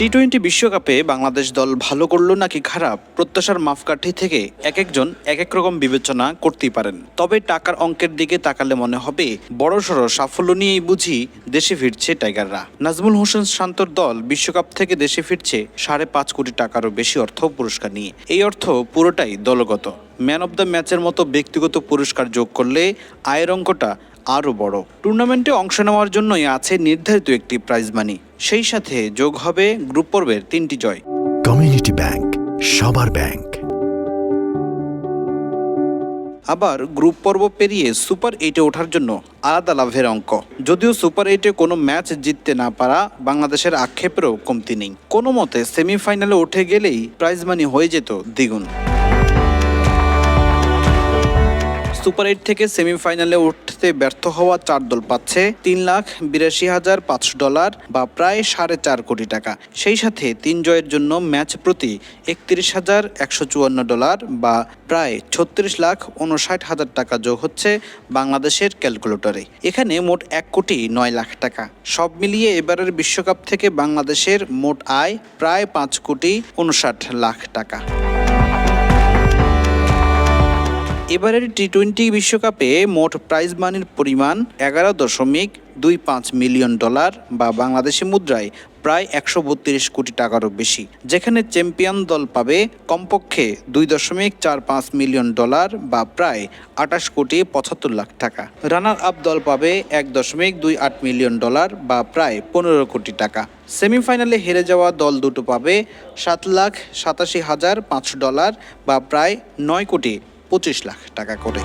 T twenty বিশ্বকাপে বাংলাদেশ দল ভালো করল নাকি খারাপ? প্রত্যাশার মাপকাঠি থেকে এক একজন এক এক রকম বিবেচনা করতেই পারেন। তবে টাকার অঙ্কের দিকে তাকালে মনে হবে, বড়সড় সাফল্য নিয়েই বুঝি দেশে ফিরছে টাইগাররা। নাজমুল হোসেন শান্তর দল বিশ্বকাপ থেকে দেশে ফিরছে সাড়ে পাঁচ কোটি টাকারও বেশি অর্থ পুরস্কার নিয়ে। এই অর্থ পুরোটাই দলগত। ম্যান অব দ্য ম্যাচের মতো ব্যক্তিগত পুরস্কার যোগ করলে আয়ের অঙ্কটা আরও বড়। টুর্নামেন্টে অংশ নেওয়ার জন্যই আছে নির্ধারিত একটি প্রাইজ মানি। সেই সাথে যোগ হবে গ্রুপ পর্বের তিনটি জয়। কমিউনিটি ব্যাংক সবার ব্যাংক আবার গ্রুপ পর্ব পেরিয়ে সুপার এইটে ওঠার জন্য আলাদা লাভের অঙ্ক। যদিও সুপার এইটে কোনো ম্যাচ জিততে না পারা বাংলাদেশের আক্ষেপেরও কমতি নেই। কোনো মতে সেমিফাইনালে উঠে গেলেই প্রাইজ মানি হয়ে যেত দ্বিগুণ। সুপার এইট থেকে সেমিফাইনালে উঠতে ব্যর্থ হওয়া চার দল পাচ্ছে তিন লাখ বিরাশি হাজার পাঁচশো ডলার বা প্রায় সাড়ে চার কোটি টাকা। সেই সাথে তিন জয়ের জন্য ম্যাচ প্রতি একত্রিশ হাজার একশো চুয়ান্ন ডলার বা প্রায় ছত্রিশ লাখ উনষাট হাজার টাকা যোগ হচ্ছে বাংলাদেশের ক্যালকুলেটরে। এখানে মোট এক কোটি নয় লাখ টাকা। সব মিলিয়ে এবারের বিশ্বকাপ থেকে বাংলাদেশের মোট আয় প্রায় পাঁচ কোটি উনষাট লাখ টাকা। এবারের টি টোয়েন্টি বিশ্বকাপে মোট প্রাইজ মানির পরিমাণ এগারো দশমিক দুই পাঁচ মিলিয়ন ডলার বা বাংলাদেশি মুদ্রায় প্রায় একশো বত্রিশ কোটি টাকারও বেশি, যেখানে চ্যাম্পিয়ন দল পাবে কমপক্ষে দুই দশমিক চার পাঁচ মিলিয়ন ডলার বা প্রায় আঠাশ কোটি পঁচাত্তর লাখ টাকা। রানার আপ দল পাবে এক দশমিক দুই আট মিলিয়ন ডলার বা প্রায় পনেরো কোটি টাকা। সেমিফাইনালে হেরে যাওয়া দল দুটো পাবে সাত লাখ সাতাশি হাজার পাঁচশো ডলার বা প্রায় নয় কোটি পঁচিশ লাখ টাকা করে।